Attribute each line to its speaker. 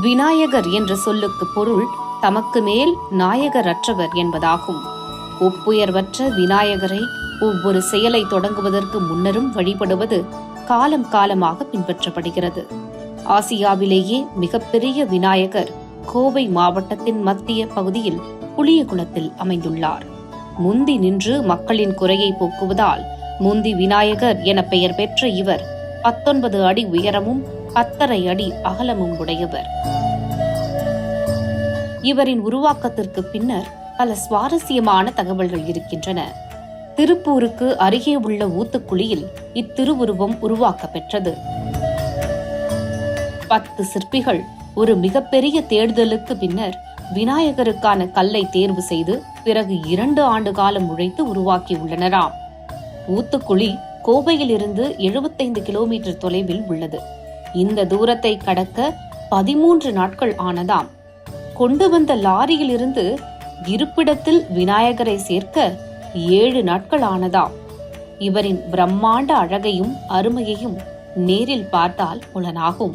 Speaker 1: விநாயகர் என்ற சொல்லுக்கு பொருள் தமக்கு மேல் நாயகரற்றவர் என்பதாகும். ஒப்புயர்வற்ற விநாயகரை ஒவ்வொரு செயலை தொடங்குவதற்கு முன்னரும் வழிபடுவது காலம் காலமாக பின்பற்றப்படுகிறது. ஆசியாவிலேயே மிகப்பெரிய விநாயகர் கோவை மாவட்டத்தின் மத்திய பகுதியில் புளியகுளத்தில் அமைந்துள்ளார். முந்தி நின்று மக்களின் குறையை போக்குவதால் முந்தி விநாயகர் என பெயர் பெற்ற இவர் பத்தொன்பது அடி உயரமும் பத்தரை அடி அகலமும் உடையவர். இவரின் உருவாக்கத்திற்கு பின்னர் பல சுவாரஸ்யமான தகவல்கள் இருக்கின்றன. திருப்பூருக்கு அருகே உள்ள ஊத்துக்குழியில் இத்திருவுருவம் உருவாக்க பெற்றது பத்து சிற்பிகள் ஒரு மிகப்பெரிய தேடுதலுக்கு பின்னர் விநாயகருக்கான கல்லை தேர்வு செய்து பிறகு இரண்டு ஆண்டு காலம் உழைத்து உருவாக்கியுள்ளனராம் ஊத்துக்குழி கோவையிலிருந்து எழுபத்தைந்து கிலோமீட்டர் தொலைவில் உள்ளது. இந்த தூரத்தை கடக்க பதிமூன்று நாட்கள் ஆனதாம். கொண்டு வந்த லாரியிலிருந்து இருப்பிடத்தில் விநாயகரை சேர்க்க ஏழு நாட்கள் ஆனதாம். இவரின் பிரம்மாண்ட அழகையும் அருமையையும் நேரில் பார்த்தால் புலனாகும்.